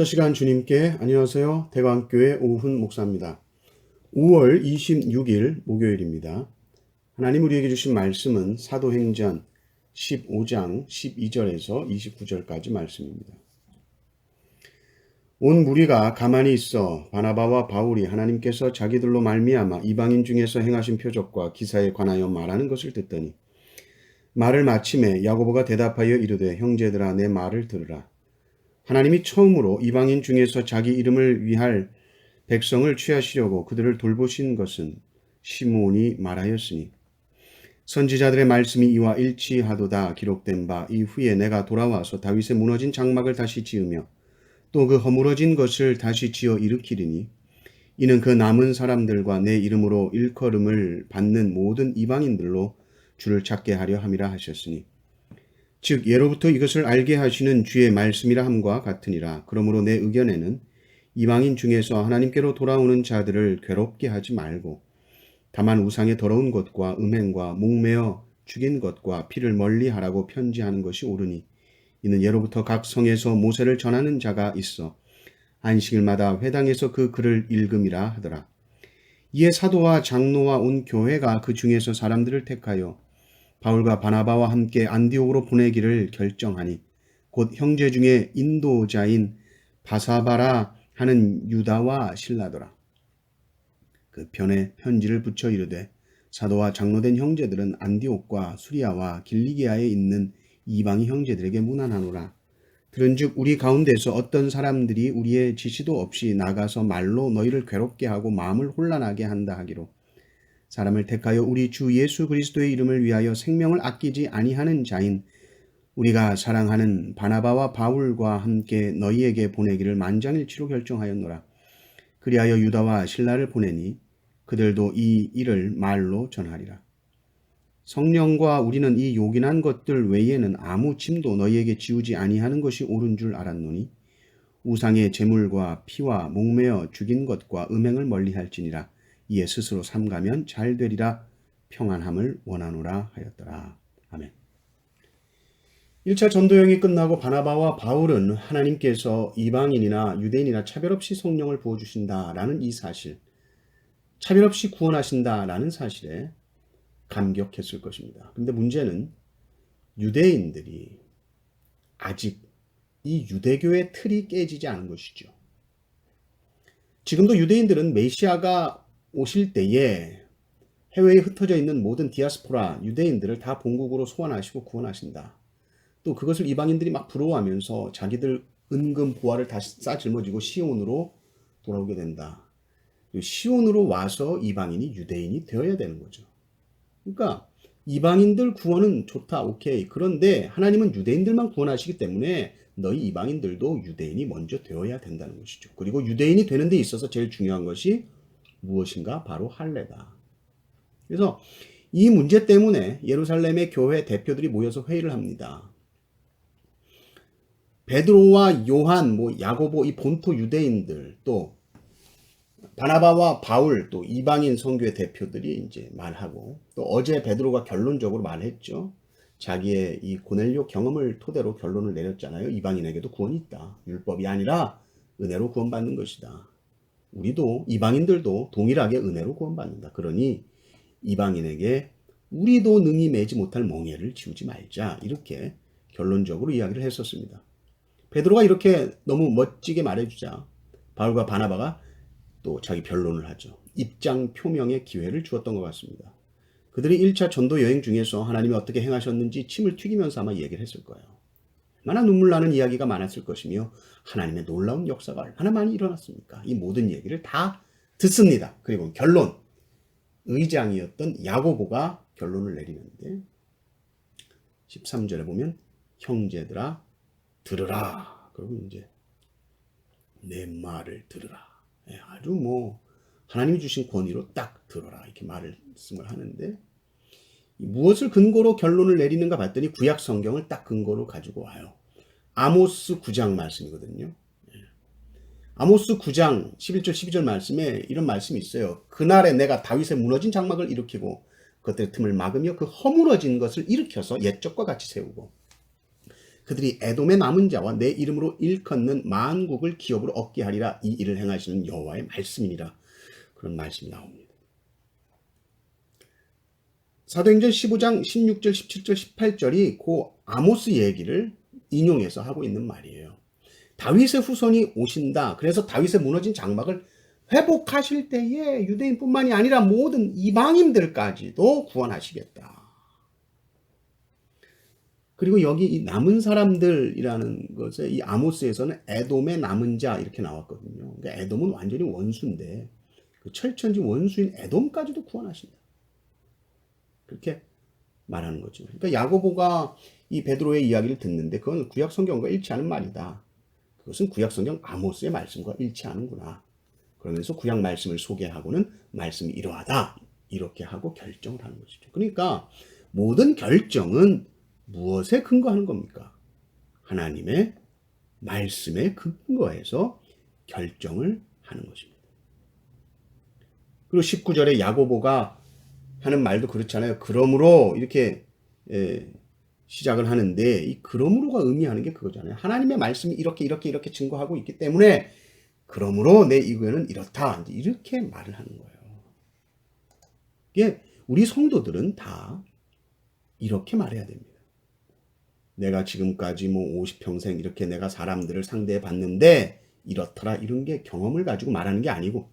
첫 시간 주님께 안녕하세요. 대광교회 오훈 목사입니다. 5월 26일 목요일입니다. 하나님 우리에게 주신 말씀은 사도행전 15장 12절에서 29절까지 말씀입니다. 온 무리가 가만히 있어 바나바와 바울이 하나님께서 자기들로 말미암아 이방인 중에서 행하신 표적과 기사에 관하여 말하는 것을 듣더니 말을 마침에 야고보가 대답하여 이르되 형제들아 내 말을 들으라 하나님이 처음으로 이방인 중에서 자기 이름을 위할 백성을 취하시려고 그들을 돌보신 것은 시므온이 말하였으니 선지자들의 말씀이 이와 일치하도다 기록된 바 이후에 내가 돌아와서 다윗의 무너진 장막을 다시 지으며 또 그 허물어진 것을 다시 지어 일으키리니 이는 그 남은 사람들과 내 이름으로 일컬음을 받는 모든 이방인들로 주를 찾게 하려 함이라 하셨으니 즉 예로부터 이것을 알게 하시는 주의 말씀이라 함과 같으니라. 그러므로 내 의견에는 이방인 중에서 하나님께로 돌아오는 자들을 괴롭게 하지 말고 다만 우상의 더러운 것과 음행과 목매어 죽인 것과 피를 멀리하라고 편지하는 것이 옳으니 이는 예로부터 각 성에서 모세를 전하는 자가 있어 안식일마다 회당에서 그 글을 읽음이라 하더라. 이에 사도와 장로와 온 교회가 그 중에서 사람들을 택하여 바울과 바나바와 함께 안디옥으로 보내기를 결정하니 곧 형제 중에 인도자인 바사바라 하는 유다와 신라더라. 그 편에 편지를 붙여 이르되 사도와 장로된 형제들은 안디옥과 수리아와 길리기아에 있는 이방의 형제들에게 무난하노라. 들은즉 우리 가운데서 어떤 사람들이 우리의 지시도 없이 나가서 말로 너희를 괴롭게 하고 마음을 혼란하게 한다 하기로 사람을 택하여 우리 주 예수 그리스도의 이름을 위하여 생명을 아끼지 아니하는 자인 우리가 사랑하는 바나바와 바울과 함께 너희에게 보내기를 만장일치로 결정하였노라. 그리하여 유다와 신라를 보내니 그들도 이 일을 말로 전하리라. 성령과 우리는 이 요긴한 것들 외에는 아무 짐도 너희에게 지우지 아니하는 것이 옳은 줄 알았노니 우상의 재물과 피와 목매어 죽인 것과 음행을 멀리할지니라. 이에 스스로 삼가면 잘 되리라 평안함을 원하노라 하였더라. 아멘. 1차 전도여행이 끝나고 바나바와 바울은 하나님께서 이방인이나 유대인이나 차별 없이 성령을 부어 주신다라는 이 사실, 차별 없이 구원하신다라는 사실에 감격했을 것입니다. 근데 문제는 유대인들이 아직 이 유대교의 틀이 깨지지 않은 것이죠. 지금도 유대인들은 메시아가 오실 때에 해외에 흩어져 있는 모든 디아스포라 유대인들을 다 본국으로 소환하시고 구원하신다. 또 그것을 이방인들이 막 부러워하면서 자기들 은금 보화를 다시 싸질머지고 시온으로 돌아오게 된다. 시온으로 와서 이방인이 유대인이 되어야 되는 거죠. 그러니까 이방인들 구원은 좋다, 오케이. 그런데 하나님은 유대인들만 구원하시기 때문에 너희 이방인들도 유대인이 먼저 되어야 된다는 것이죠. 그리고 유대인이 되는 데 있어서 제일 중요한 것이 무엇인가? 바로 할례다. 그래서 이 문제 때문에 예루살렘의 교회 대표들이 모여서 회의를 합니다. 베드로와 요한, 뭐 야고보 이 본토 유대인들 또 바나바와 바울 또 이방인 성교회 대표들이 이제 말하고 또 어제 베드로가 결론적으로 말했죠. 자기의 이 고넬료 경험을 토대로 결론을 내렸잖아요. 이방인에게도 구원이 있다. 율법이 아니라 은혜로 구원받는 것이다. 우리도 이방인들도 동일하게 은혜로 구원받는다. 그러니 이방인에게 우리도 능히 매지 못할 멍해를 지우지 말자. 이렇게 결론적으로 이야기를 했었습니다. 베드로가 이렇게 너무 멋지게 말해주자 바울과 바나바가 또 자기 변론을 하죠. 입장 표명의 기회를 주었던 것 같습니다. 그들이 1차 전도 여행 중에서 하나님이 어떻게 행하셨는지 침을 튀기면서 아마 얘기를 했을 거예요. 얼마나 눈물 나는 이야기가 많았을 것이며 하나님의 놀라운 역사가 얼마나 많이 일어났습니까? 이 모든 얘기를 다 듣습니다. 그리고 결론 의장이었던 야고보가 결론을 내리는데 13절에 보면 형제들아 들으라. 그리고 이제 내 말을 들으라. 예, 아주 뭐 하나님이 주신 권위로 딱 들어라 이렇게 말씀을 하는데 무엇을 근거로 결론을 내리는가 봤더니 구약 성경을 딱 근거로 가지고 와요. 아모스 9장 말씀이거든요. 예. 아모스 9장 11절 12절 말씀에 이런 말씀이 있어요. 그날에 내가 다윗의 무너진 장막을 일으키고 그것들의 틈을 막으며 그 허물어진 것을 일으켜서 옛적과 같이 세우고 그들이 에돔의 남은 자와 내 이름으로 일컫는 만국을 기업으로 얻게 하리라 이 일을 행하시는 여호와의 말씀이니라. 그런 말씀이 나옵니다. 사도행전 15장 16절, 17절, 18절이 그 아모스 얘기를 인용해서 하고 있는 말이에요. 다윗의 후손이 오신다. 그래서 다윗의 무너진 장막을 회복하실 때에 유대인뿐만이 아니라 모든 이방인들까지도 구원하시겠다. 그리고 여기 이 남은 사람들이라는 것에 이 아모스에서는 에돔의 남은 자 이렇게 나왔거든요. 그러니까 에돔은 완전히 원수인데 그 철천지 원수인 에돔까지도 구원하신다. 그렇게 말하는 거죠. 그러니까 야고보가 이 베드로의 이야기를 듣는데 그건 구약 성경과 일치하는 말이다. 그것은 구약 성경 아모스의 말씀과 일치하는구나. 그러면서 구약 말씀을 소개하고는 말씀이 이러하다. 이렇게 하고 결정을 하는 것이죠. 그러니까 모든 결정은 무엇에 근거하는 겁니까? 하나님의 말씀에 근거해서 결정을 하는 것입니다. 그리고 19절에 야고보가 하는 말도 그렇잖아요. 그러므로 이렇게 예, 시작을 하는데 이 그러므로가 의미하는 게 그거잖아요. 하나님의 말씀이 이렇게 이렇게 이렇게 증거하고 있기 때문에 그러므로 내 의견은 이렇다. 이렇게 말을 하는 거예요. 이게 우리 성도들은 다 이렇게 말해야 됩니다. 내가 지금까지 뭐 50평생 이렇게 내가 사람들을 상대해 봤는데 이렇더라 이런 게 경험을 가지고 말하는 게 아니고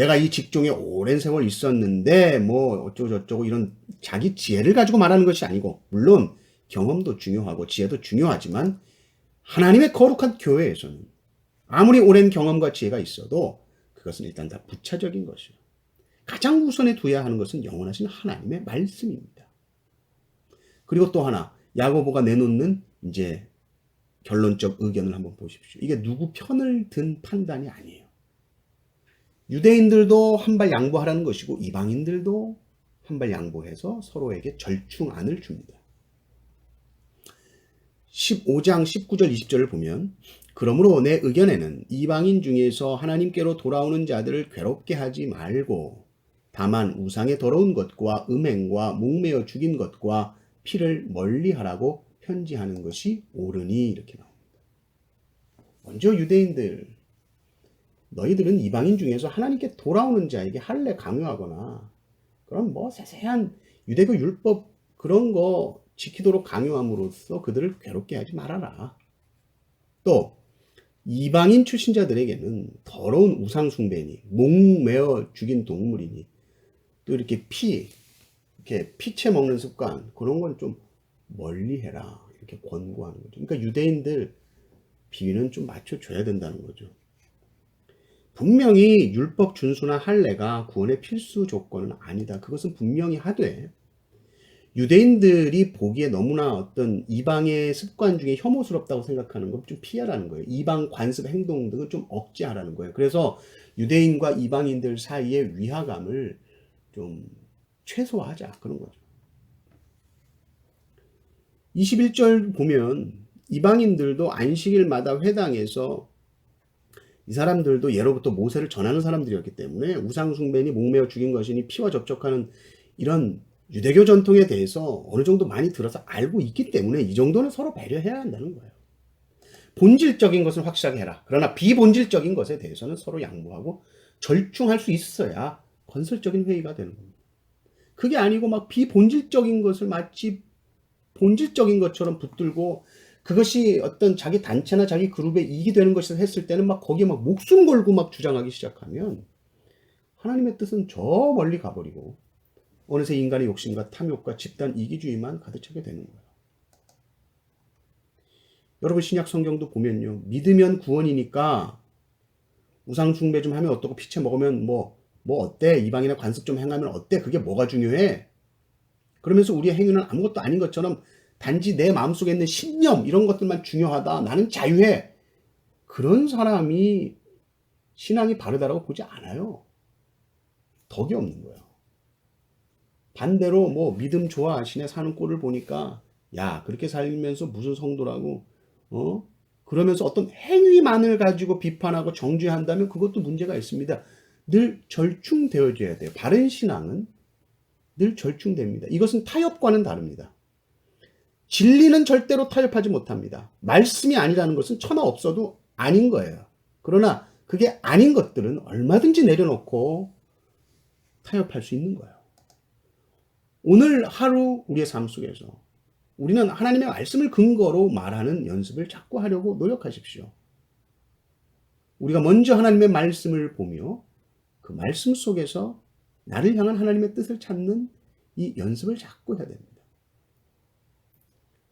내가 이 직종에 오랜 세월 있었는데 뭐 어쩌고저쩌고 이런 자기 지혜를 가지고 말하는 것이 아니고 물론 경험도 중요하고 지혜도 중요하지만 하나님의 거룩한 교회에서는 아무리 오랜 경험과 지혜가 있어도 그것은 일단 다 부차적인 것이요. 가장 우선에 두어야 하는 것은 영원하신 하나님의 말씀입니다. 그리고 또 하나 야고보가 내놓는 이제 결론적 의견을 한번 보십시오. 이게 누구 편을 든 판단이 아니에요. 유대인들도 한 발 양보하라는 것이고 이방인들도 한 발 양보해서 서로에게 절충안을 줍니다. 15장 19절 20절을 보면 그러므로 내 의견에는 이방인 중에서 하나님께로 돌아오는 자들을 괴롭게 하지 말고 다만 우상의 더러운 것과 음행과 목매어 죽인 것과 피를 멀리하라고 편지하는 것이 옳으니 이렇게 나옵니다. 먼저 유대인들 너희들은 이방인 중에서 하나님께 돌아오는 자에게 할례 강요하거나 그런 뭐 세세한 유대교 율법 그런 거 지키도록 강요함으로써 그들을 괴롭게 하지 말아라. 또 이방인 출신자들에게는 더러운 우상 숭배니 목매어 죽인 동물이니 또 이렇게 피 이렇게 피채 먹는 습관 그런 건 좀 멀리 해라 이렇게 권고하는 거죠. 그러니까 유대인들 비위는 좀 맞춰줘야 된다는 거죠. 분명히 율법 준수나 할례가 구원의 필수 조건은 아니다. 그것은 분명히 하되 유대인들이 보기에 너무나 어떤 이방의 습관 중에 혐오스럽다고 생각하는 건 좀 피하라는 거예요. 이방 관습 행동 등은 좀 억제하라는 거예요. 그래서 유대인과 이방인들 사이의 위화감을 좀 최소화하자 그런 거죠. 21절 보면 이방인들도 안식일마다 회당에서 이 사람들도 예로부터 모세를 전하는 사람들이었기 때문에 우상숭배니 목매어 죽인 것이니 피와 접촉하는 이런 유대교 전통에 대해서 어느 정도 많이 들어서 알고 있기 때문에 이 정도는 서로 배려해야 한다는 거예요. 본질적인 것은 확실하게 해라. 그러나 비본질적인 것에 대해서는 서로 양보하고 절충할 수 있어야 건설적인 회의가 되는 겁니다. 그게 아니고 막 비본질적인 것을 마치 본질적인 것처럼 붙들고 그것이 어떤 자기 단체나 자기 그룹의 이익이 되는 것을 했을 때는 막 거기에 막 목숨 걸고 막 주장하기 시작하면 하나님의 뜻은 저 멀리 가버리고 어느새 인간의 욕심과 탐욕과 집단 이기주의만 가득 차게 되는 거예요. 여러분 신약 성경도 보면요. 믿으면 구원이니까 우상 숭배 좀 하면 어떻고 피채 먹으면 뭐뭐 어때? 이방이나 관습 좀 행하면 어때? 그게 뭐가 중요해? 그러면서 우리의 행위는 아무것도 아닌 것처럼 단지 내 마음속에 있는 신념 이런 것들만 중요하다. 나는 자유해. 그런 사람이 신앙이 바르다라고 보지 않아요. 덕이 없는 거예요. 반대로 뭐 믿음 좋아하시네 사는 꼴을 보니까 야 그렇게 살면서 무슨 성도라고 어 그러면서 어떤 행위만을 가지고 비판하고 정죄한다면 그것도 문제가 있습니다. 늘 절충되어져야 돼요. 바른 신앙은 늘 절충됩니다. 이것은 타협과는 다릅니다. 진리는 절대로 타협하지 못합니다. 말씀이 아니라는 것은 천하 없어도 아닌 거예요. 그러나 그게 아닌 것들은 얼마든지 내려놓고 타협할 수 있는 거예요. 오늘 하루 우리의 삶 속에서 우리는 하나님의 말씀을 근거로 말하는 연습을 자꾸 하려고 노력하십시오. 우리가 먼저 하나님의 말씀을 보며 그 말씀 속에서 나를 향한 하나님의 뜻을 찾는 이 연습을 자꾸 해야 됩니다.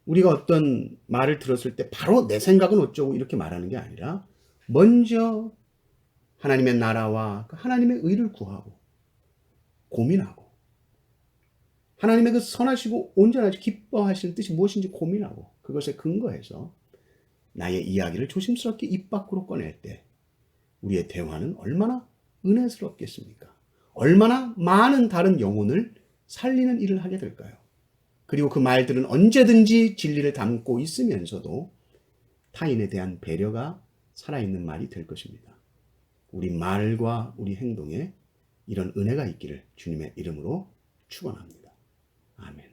우리가 어떤 말을 들었을 때 바로 내 생각은 어쩌고 이렇게 말하는 게 아니라 먼저 하나님의 나라와 그 하나님의 의를 구하고 고민하고 하나님의 그 선하시고 온전하시 기뻐하시는 뜻이 무엇인지 고민하고 그것에 근거해서 나의 이야기를 조심스럽게 입 밖으로 꺼낼 때 우리의 대화는 얼마나 은혜스럽겠습니까? 얼마나 많은 다른 영혼을 살리는 일을 하게 될까요? 그리고 그 말들은 언제든지 진리를 담고 있으면서도 타인에 대한 배려가 살아있는 말이 될 것입니다. 우리 말과 우리 행동에 이런 은혜가 있기를 주님의 이름으로 축원합니다. 아멘.